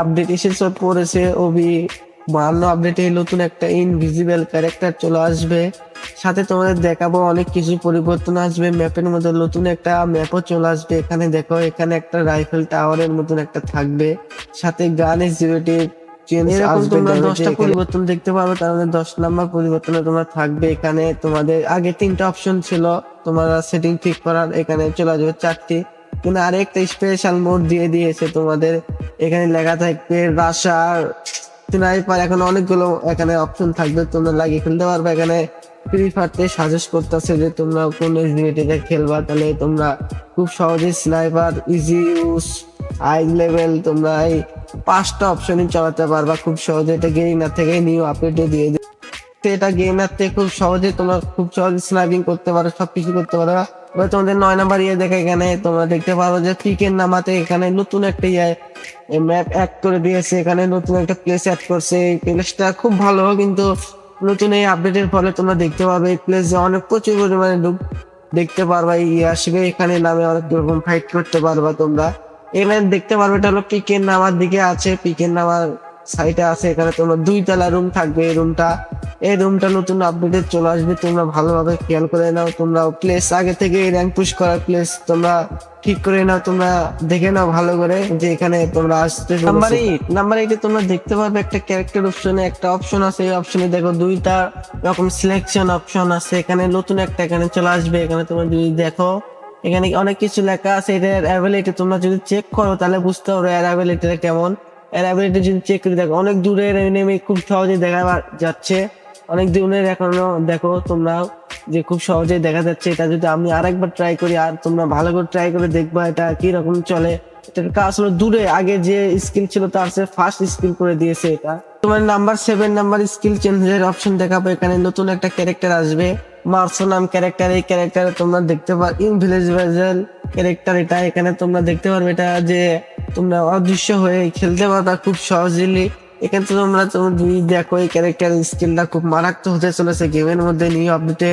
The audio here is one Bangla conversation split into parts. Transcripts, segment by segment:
আপডেট এসেছে পড়েছে। ওবি বাহান্ন আপডেটে নতুন একটা ইনভিজিবল ক্যারেক্টার চলে আসবে। সাথে তোমাদের দেখাবো অনেক কিছু পরিবর্তন আসবে। ম্যাপের মধ্যে নতুন একটা ম্যাপও চলে আসবে। এখানে দেখো এখানে একটা রাইফেল টাওয়ারের মতন একটা থাকবে। সাথে গান তোমরা দশটা পরিবর্তন দেখতে তার মধ্যে দশ নাম্বার পরিবর্তনে তোমরা থাকবে এখানে। তোমাদের আগে তিনটা অপশন ছিল তোমরা সেটিং ঠিক করার এখানে চলে আসবে চারটি। কিন্তু আরেকটা স্পেশাল মোড দিয়ে দিয়েছে তোমাদের এখানে লেখা থাকবে রাশার স্নাইপার এখন অনেকগুলো এখানে অপশন থাকবে, তোমরা লাগিয়ে খেলতে পারবে। এখানে ফ্রি ফায়ারতে সাজেস্ট করতেছে যে তোমরা কোন এসডিএটিতে খেলবা, তাহলে তোমরা খুব সহজে sniper easy use high level তোমরা এই পাঁচটা অপশনই চালাতে পারবা। খুব সহজে এটা গেইনার থেকে নিউ আপডেটে দিয়ে দিচ্ছে এটা গেইনার থেকে খুব সহজে তোমরা খুব সহজে স্নাইপিং করতে পারো, সবকিছু করতে পারো। তোমাদের নয় নাম্বার ইয়ে দেখে এখানে তোমরা দেখতে পারো যে পিকের নামাতে এখানে নতুন একটা ইয়ে ম্যাপ অ্যাড করে দিয়েছে। এখানে নতুন একটা প্লেস অ্যাড করছে। এই প্লেসটা খুব ভালো, কিন্তু নতুন এই আপডেটের ফলে তোমরা দেখতে পাবে এই প্লেসে অনেক প্রচুর পরিমাণে লোক দেখতে পারবা ইয়ে আসবে। এখানে নামে অনেক রকম ফাইট করতে পারবা তোমরা। এখানে দেখতে পারবে এটা হলো পিকের নামার দিকে আছে। পিকের নামার সাইডে আছে, এখানে তোমার দুই তলা রুম থাকবে এই রুমটা এই রুমটা নতুন আপডেটে চলে আসবে, তোমরা ভালোভাবে খেয়াল করে নাও, তোমরা প্লেস আগে থেকে র্যাঙ্ক পুশ করার প্লেস তোমরা ঠিক করে নাও, তোমরা দেখে নাও ভালো করে যে এখানে তোমরা আসতে নাম্বার এইট নাম্বার এইটে তোমরা দেখতে পারবে একটা ক্যারেক্টার অপশনে একটা অপশন আছে, এই অপশনে দেখো দুইটা রকম সিলেকশন অপশন আছে, এখানে নতুন একটা এখানে চলে আসবে, এখানে তোমরা যদি দেখো, এখানে অনেক কিছু লেখা আছে এটার অ্যাবিলিটি তোমরা যদি চেক করো তাহলে বুঝতে পারো এর অ্যাবিলিটিটা কেমন। এর অ্যাবিলিটি যদি চেক করে দেখো, অনেক দূরের এনিমি খুব সহজে দেখা যাচ্ছে। অনেক দূরের এখনও দেখো তোমরা যে খুব সহজে দেখা যাচ্ছে। এটা যদি আমি আরেকবার ট্রাই করি, আর তোমরা ভালো করে ট্রাই করে দেখবা এটা কি রকম চলে। এটার কাজ হলো দূরে, আগে যে স্কিল ছিল তার সে ফার্স্ট স্কিল করে দিয়েছে এটা। তোমার নাম্বার সেভেন নাম্বার স্কিল চেঞ্জের অপশন দেখাবো। এখানে নতুন একটা ক্যারেক্টার আসবে। মার্সো নাম ক্যারেক্টার এই ক্যারেক্টারে তোমরা দেখতে পার ইনভিলেজেবল ক্যারেক্টার এটা। এখানে তোমরা দেখতে পারবে এটা যে তোমরা অদৃশ্য হয়ে খেলতে পারবা খুব এখানে তো তোমরা তোমরা যদি দেখো, এই ক্যারেক্টার স্কিলটা খুব মারাত্মক হতে চলেছে গেমের মধ্যে নিউ আপডেটে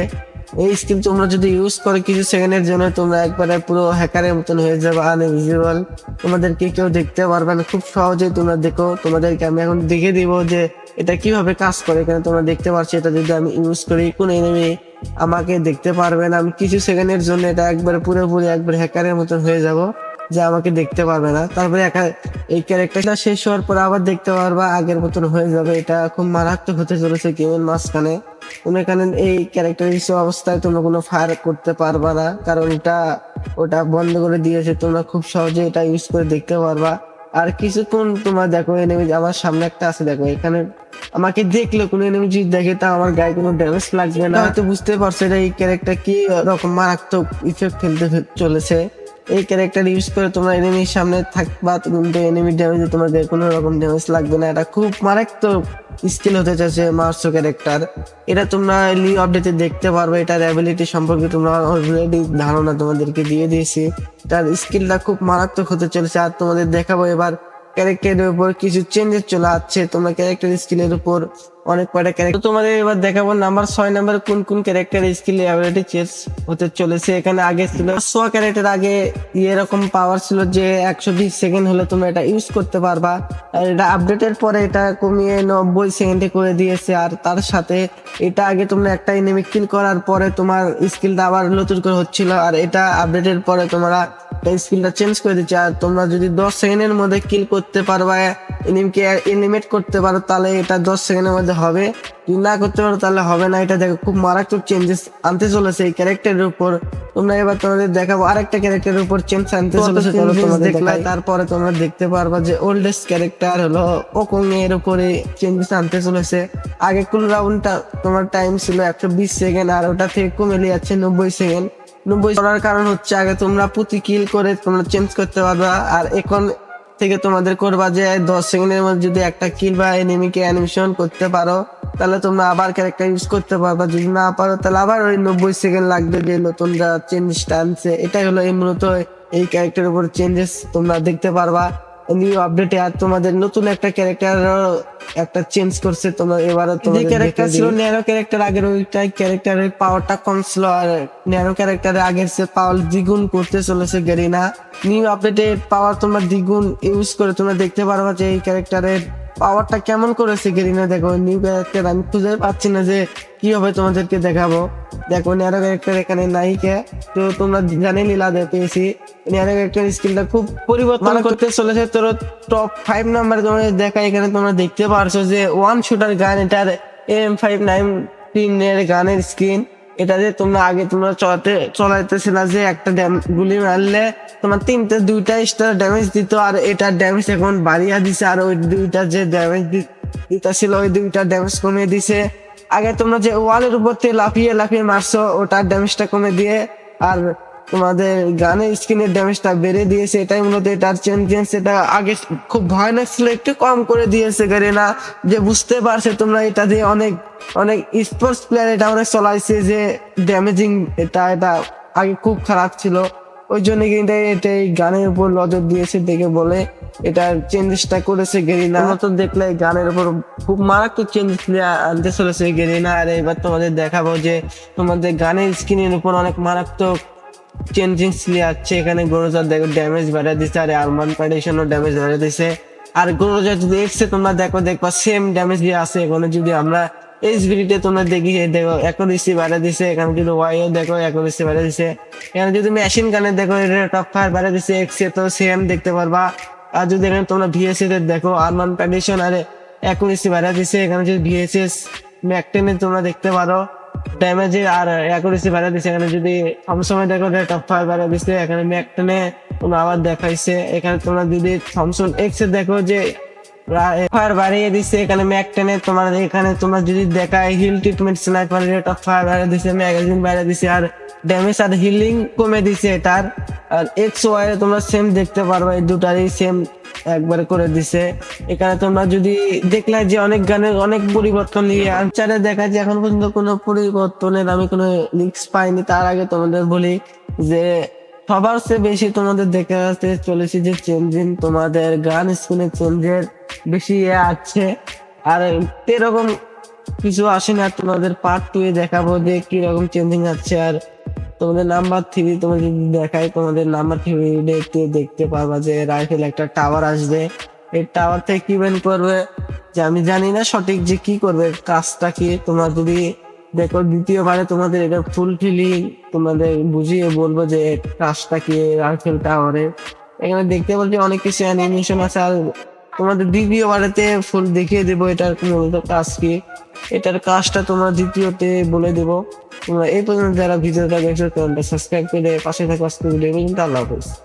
এই স্কিল তোমরা যদি ইউজ করো কিছু সেকেন্ডের জন্য, তোমরা একবারে পুরো হ্যাকারের মতন হয়ে যাবে আনভিজিবল তোমাদেরকে কেউ দেখতে পারবে না, খুব সহজেই তোমরা দেখো। তোমাদেরকে আমি এখন দেখে দিব যে এটা কীভাবে কাজ করে। এখানে তোমরা দেখতে পাচ্ছ, এটা যদি আমি ইউজ করি, কোন এনিমি আমাকে দেখতে পারবে না। আমি কিছু সেকেন্ডের জন্য এটা একবারে পুরোপুরি একবার হ্যাকারের মতন হয়ে যাব। যে আমাকে দেখতে পারবে না। তারপরে একা এই ক্যারেক্টারটা শেষ হওয়ার পর আবার দেখতে পারবা আগের মতন হয়ে যাবে। এটা খুব মারাত্মক হতে চলেছে গেমের মাঝখানে। তুমি এখানে এই ক্যারেক্টার অবস্থায় তোমরা কোনো ফায়ার করতে পারবা না। কারণ এটা, ওটা বন্ধ করে দিয়েছে। তোমরা খুব সহজে এটা ইউজ করে দেখতে পারবা। আর কিছুক্ষণ তোমার দেখো এনিমি আমার সামনে একটা আছে। দেখো, এখানে আমাকে দেখলে কোনো এনিমি যদি দেখে, তা আমার গায়ে কোনো ড্যামেজ লাগবে না। হয়তো বুঝতে পারছ এটা এই ক্যারেক্টার কি রকম মারাত্মক ইফেক্ট ফেলতে চলেছে। এই ক্যারেক্টার ইউজ করে তোমরা এনিমির সামনে থাকবা কিন্তু এনিমি ড্যামেজে তোমাদের কোনো রকম ড্যামেজ লাগবে না। এটা খুব মারাত্মক স্কিল হতে চাচ্ছে মার্সো ক্যারেক্টার এটা তোমরা লি আপডেটে দেখতে পারবে, এটার অ্যাবিলিটি সম্পর্কে তোমরা অলরেডি ধারণা তোমাদেরকে দিয়ে দিয়েছি। তার স্কিলটা খুব মারাত্মক হতে চলেছে, আর তোমাদের দেখাবো এবার ক্যারেক্টারের উপর কিছু চেঞ্জেস চলে আসছে। তোমরা ক্যারেক্টার স্কিলের উপর অনেক কয়টা ক্যারেক্টার তোমাদের এবার দেখাবো নাম্বার ছয় নাম্বার কোন কোন ক্যারেক্টার স্কিল অ্যাবিলিটি চেঞ্জ হতে চলেছে। এখানে আগে ছিল সোয়া ক্যারেক্টার আগে এরকম পাওয়ার ছিল যে একশো বিশ সেকেন্ড হলে তোমরা এটা ইউজ করতে পারবা। আর এটা আপডেটের পরে এটা কমিয়ে নব্বই সেকেন্ডে করে দিয়েছে। আর তার সাথে এটা আগে তোমরা একটা এনিমি কিল করার পরে তোমার স্কিলটা আবার নতুন করে হচ্ছিল। আর এটা আপডেটের পরে তোমরা স্কিলটা চেঞ্জ করে দিচ্ছে। আর তোমরা যদি দশ সেকেন্ডের মধ্যে কিল করতে পারবা এনিমিকে এলিমিট করতে পারো তাহলে এটা দশ সেকেন্ডের মধ্যে হবে। যদি না করতে পারো তাহলে হবে না। এটা দেখো খুব মারাত্মক চেঞ্জেস আনতে চলেছে এই ক্যারেক্টারের উপর। তোমরা এবার তোমাদের দেখাবো আরেকটা ক্যারেক্টারের উপর চেঞ্জ আনতে চলেছে। চলো তোমাদের দেখাই। তারপরে তোমরা দেখতে পারবা যে ওল্ডেস্ট ক্যারেক্টার হলো ওকং এর উপরে চেঞ্জেস আনতে চলেছে। আগে কুল রাউন্ডটা তোমার টাইম ছিল একশো বিশ সেকেন্ড আর ওটা থেকে কমে যাচ্ছে নব্বই সেকেন্ড। নব্বই করার কারণ হচ্ছে আগে তোমরা প্রতি কিল করে তোমরা চেঞ্জ করতে পারবা। আর এখন থেকে তোমাদের করবা যে দশ সেকেন্ডের মধ্যে যদি একটা কিল বা এনিমিকে অ্যানিমেশন করতে পারো, তাহলে তোমরা আবার ক্যারেক্টার ইউজ করতে পারবা। যদি না পারো, তাহলে আবার ওই নব্বই সেকেন্ড লাগবে যে নতুন চেঞ্জটা আনছে এটাই হলো এই মূলত এই ক্যারেক্টারের উপর চেঞ্জেস তোমরা দেখতে পারবা। নিউ আপডেটে আর তোমাদের নতুন একটা ক্যারেক্টার একটা চেঞ্জ করছে তোমার এবারও যে ক্যারেক্টার ছিল ন্যারো ক্যারেক্টার আগের ওইটাই ক্যারেক্টারের পাওয়ারটা কম ছিল আর ন্যারো ক্যারেক্টারে আগের সে পাওয়ার দ্বিগুণ করতে চলেছে গেরিনা নিউ আপডেটে পাওয়ার তোমরা দ্বিগুণ ইউজ করে তোমরা দেখতে পারবা যে এই ক্যারেক্টারের পাওয়ারটা কেমন করেছে গেরিনা? দেখো নিউ ক্যারেক্টার আমি খুঁজে পাচ্ছি না যে কি হবে তোমাদেরকে দেখাবো। দেখো ন্যারো ক্যারেক্টার এখানে নায়িকা তো তোমরা জানি লীলা পেয়েছি। ন্যারো ক্যারেক্টার স্কিলটা খুব পরিবর্তন করতে চলেছে তোর টপ ফাইভ নাম্বার তোমাদের দেখা এখানে তোমরা দেখতে পারছ যে ওয়ান শুটার গান এটার এম ফাইভ নাইন এর গানের স্ক্রিন এটা যে তোমরা আগে তোমরা চলাতে চলাইতেছে না যে একটা ড্যাম- গুলি মারলে তোমার তিনটে, দুইটা স্টার ড্যামেজ দিত, আর এটার ড্যামেজ এখন বাড়িয়ে দিছে, আর ওই দুইটা যে ড্যামেজ দিতা ছিল ওই দুইটা ড্যামেজ কমিয়ে দিছে। আগে তোমরা যে ওয়ালের উপর লাফিয়ে লাফিয়ে মারছো, ওটার ড্যামেজটা কমে দিয়ে, আর তোমাদের গানের স্ক্রিনের ড্যামেজটা বেড়ে দিয়েছে, এটাই মূলত এটার চেঞ্জেস এটা আগে খুব ভয়ানক ছিল, একটু কম করে দিয়েছে না যে বুঝতে পারছে তোমরা এটা দিয়ে অনেক অনেক স্পোর্টস প্লেয়ার এটা অনেক চলাইছে যে ড্যামেজিং এটা এটা আগে খুব খারাপ ছিল। ওই জন্য কিন্তু এটা এই গানের উপর নজর দিয়েছে, দেখে বলে এটা চেঞ্জেসটা করেছে গেরিনা তো দেখলে গানের উপর খুব মারাত্মক চেঞ্জেস আনতে চলেছে গেরিনা আর এবার তোমাদের দেখাবো যে তোমাদের গানের স্ক্রিনের উপর অনেক মারাত্মক চেঞ্জিং স্লি আছে, এখানে গোরোজার দেখো ড্যামেজ বাড়িয়ে দিচ্ছে আর আলমান প্যাডিশনও ড্যামেজ বাড়িয়ে দিচ্ছে আর গোরোজা যদি এক্সে তোমরা দেখো, দেখবা সেম ড্যামেজ দিয়ে আছে। এখানে যদি আমরা এইচ বিডিতে তোমরা দেখি এই দেখো অ্যাকুরেসি বাড়িয়ে দিছে। এখানে যদি ওয়াইও দেখো অ্যাকুরেসি বাড়িয়ে দিছে। এখানে যদি মেশিন গানে দেখো রেট অফ ফায়ার বাড়িয়ে দিছে এক্সে তো সেম দেখতে পারবা। আর যদি এখানে তোমরা ভিএসএ তে দেখো আরমান প্যাডিশন আর অ্যাকুরেসি বাড়িয়ে দিছে। এখানে যদি ভিএসএস ম্যাকটেনে তোমরা দেখতে পারো। ড্যামেজে আর অ্যাকুরেসি বাড়া দিছে। এখানে যদি সবসময় দেখো অফ ফায়ার বাড়িয়ে দিছে, এখানে ম্যাকটেনে তোমরা আবার দেখাইছে। এখানে তোমরা যদি থমসন এক্স এ দেখো যে ফায়ার বাড়িয়ে দিছে, এখানে ম্যাক টেনে তোমার এখানে তোমরা যদি দেখায় heal treatment sniper rate of fire বাড়িয়ে দিছে ম্যাগাজিন বাড়িয়ে দিছে, আর ড্যামেজ আর হিলিং কমে দিছে এটার। আর এক্স ওয়াই তোমরা সেম দেখতে পারবে, এই দুটারই সেম একবার করে দিছে। এখানে তোমরা যদি দেখলে যে অনেক গানের অনেক পরিবর্তন নিয়ে আনচারে দেখা যায় এখন পর্যন্ত কোনো পরিবর্তনের আমি কোনো লিঙ্কস পাইনি, তার আগে তোমাদের বলি যে সবার চেয়ে বেশি তোমাদের দেখে আসতে চলেছে যে চেঞ্জিং তোমাদের গান স্কুলে চেঞ্জের বেশি ইয়ে আছে। আর এরকম কিছু আসে না তোমাদের পার্ট টু এ দেখাবো যে কীরকম চেঞ্জিং আছে আর তোমাদের নাম্বার থ্রি তোমাদের যদি দেখায় তোমাদের নাম্বার থ্রি দেখতে দেখতে পারবা যে রাইফেল একটা টাওয়ার আসবে। এই টাওয়ার থেকে কি বেন করবে? যে আমি জানি না সঠিক যে কি করবে, কাজটা কি? তোমরা যদি দেখো দ্বিতীয়বারে তোমাদের এটা ফুল ফিলিং তোমাদের বুঝিয়ে বলব যে কাজটা কি রাইফেল টাওয়ারে এখানে দেখতে বলছি অনেক কিছু অ্যানিমেশন আছে, আর তোমাদের দ্বিতীয়বারেতে ফুল দেখিয়ে দেবো এটার মূলত কাজ কি। এটার কাজটা তোমরা দ্বিতীয়তে বলে দেবো। এই পর্যন্ত যারা ভিডিওটা দেখছ চ্যানেলটা সাবস্ক্রাইব করে পাশে থাকা ভিডিও পর্যন্ত আল্লাহ হাফিজ।